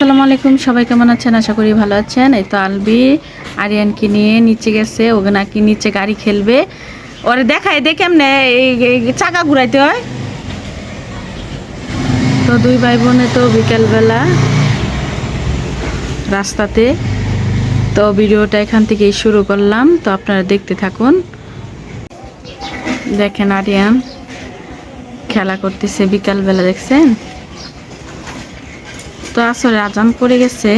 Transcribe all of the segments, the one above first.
আসসালামু আলাইকুম, সবাই কেমন আছেন? আশা করি ভালো আছেন। এই তো আলবি, আরিয়ানকে নিয়ে নিচে গেছে ওকে নাকি নিচে গাড়ি খেলবে। ওরে দেখায় দেখে এমনি এই চাকা ঘুরাইতে হয়। তো দুই ভাই বোনে তো বিকেলবেলা রাস্তাতে। তো ভিডিওটা এখান থেকেই শুরু করলাম। তো আপনারা দেখতে থাকুন। দেখেন আরিয়ান, খেলা করতেছে বিকালবেলা, দেখছেন? তো আসলে আজান পড়ে গেছে।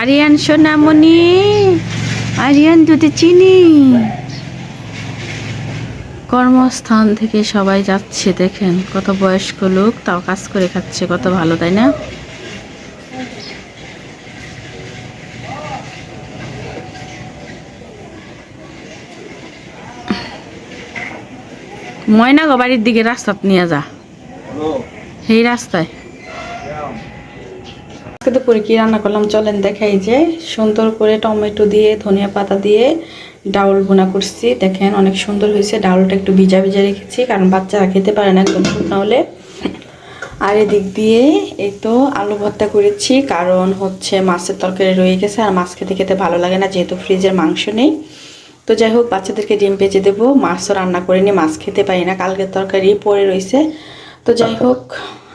আরিয়ান, সোনামণি, আরিয়ান দুধে চিনি। কর্মস্থান থেকে সবাই যাচ্ছে, দেখেন, কত বয়স্ক লোক, তাও কাজ করে খাচ্ছে, কত ভালো, তাই না? ময়না গো বাড়ির দিকে রাস্তা নিয়ে যা। সেই রাস্তায়। আজকে করে কি রান্না করলাম চলেন দেখাই যে। সুন্দর করে টমেটো দিয়ে, ধনিয়া পাতা দিয়ে ডাউল বোনা করছি। দেখেন অনেক সুন্দর হয়েছে। ডাউলটা একটু ভিজা ভিজা রেখেছি, কারণ বাচ্চারা খেতে পারে না একদম শুকনো হলে। আর এদিক দিয়ে এই তো আলু ভর্তা করেছি, কারণ হচ্ছে মাছের তরকারি রয়ে গেছে। আর মাছ খেতে খেতে ভালো লাগে না, যেহেতু ফ্রিজের মাংস নেই। তো যাই হোক, বাচ্চাদেরকে ডিম ভেজে দেবো। মাছও রান্না করে নিয়ে মাছ খেতে পারি না। কালকের তরকারি পড়ে রয়েছে তো যাই হোক,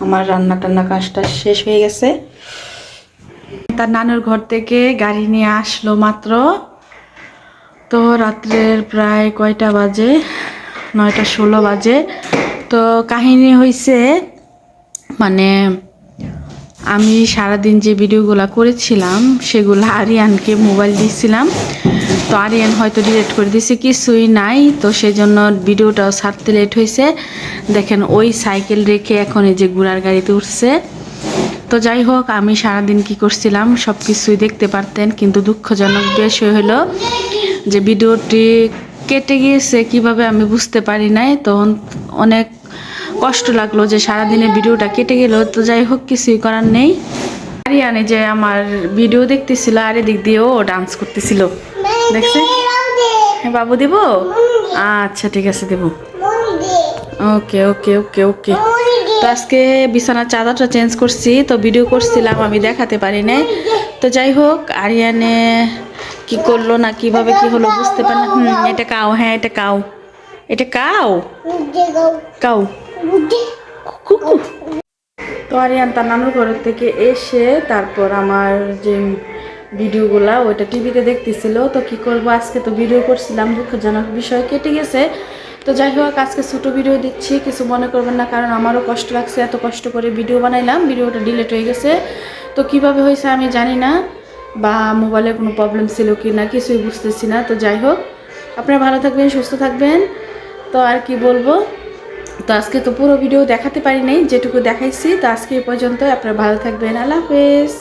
আমার রান্না টান্না কাজটা শেষ হয়ে গেছে। তার নানুর ঘর থেকে গাড়ি নিয়ে আসলো মাত্র। তো রাত্রের প্রায় কয়টা বাজে? নয়টা ষোলো বাজে। তো কাহিনী হয়েছে মানে আমি সারাদিন যে ভিডিওগুলো করেছিলাম, সেগুলো আরিয়ানকে মোবাইল দিয়েছিলাম তো আরিয়ান হয়তো ডিলেট করে দিয়েছে কিছুই নাই, তো সেই জন্য ভিডিওটাও ছাড়তে লেট হয়েছে দেখেন ওই সাইকেল রেখে এখন এই যে ঘোড়ার গাড়িতে উঠছে। তো যাই হোক, আমি সারাদিন কি করছিলাম সব কিছুই দেখতে পারতেন, কিন্তু দুঃখজনক বিষয় হলো যে ভিডিওটি কেটে গিয়েছে, কীভাবে আমি বুঝতে পারি নাই। তখন অনেক কষ্ট লাগল যে সারাদিনের ভিডিওটা কেটে গেল, তো যাই হোক, কিছুই করার নেই। আরিয়ানে যে আমার ভিডিও দেখতেছিল, আর এদিক দিয়েও ডান্স করতেছিল। দেখছে। হ্যাঁ বাবু দেব? আচ্ছা ঠিক আছে, দেবো। ওকে ওকে ওকে ওকে। তো আজকে বিছানার চাদরটা চেঞ্জ করছি, তো ভিডিও করছিলাম, আমি দেখাতে পারি নাই। তো যাই হোক, আরিয়ানে কি করল না, কীভাবে কি হলো বুঝতে পারলাম হুম, এটা কাও হ্যাঁ এটা কাও। এটা কাও? কুকু। তো আরিয়ান তার নানুর ঘর থেকে এসে তারপর আমার যে ভিডিওগুলা, ওইটা টিভিতে দেখতেছিল। তো কি করব, আজকে তো ভিডিও করছিলাম, দুঃখজনক বিষয় কেটে গেছে। তো যাই হোক, আজকে ছোটো ভিডিও দিচ্ছি, কিছু মনে করবেন না, কারণ আমারও কষ্ট লাগছে, এত কষ্ট করে ভিডিও বানাইলাম, ভিডিওটা ডিলেট হয়ে গেছে। তো কীভাবে হয়েছে আমি জানি না, বা মোবাইলে কোনো প্রবলেম ছিল কি না, কিছুই বুঝতেছি না। তো যাই হোক, আপনারা ভালো থাকবেন, সুস্থ থাকবেন। তো আর কি বলব, তো আজকে তো পুরো ভিডিও দেখাতে পারি নাই, যেটুকু দেখাইছি, তো আজকে এই পর্যন্ত আপনারা ভালো থাকবেন, আল্লাহ হাফেজ।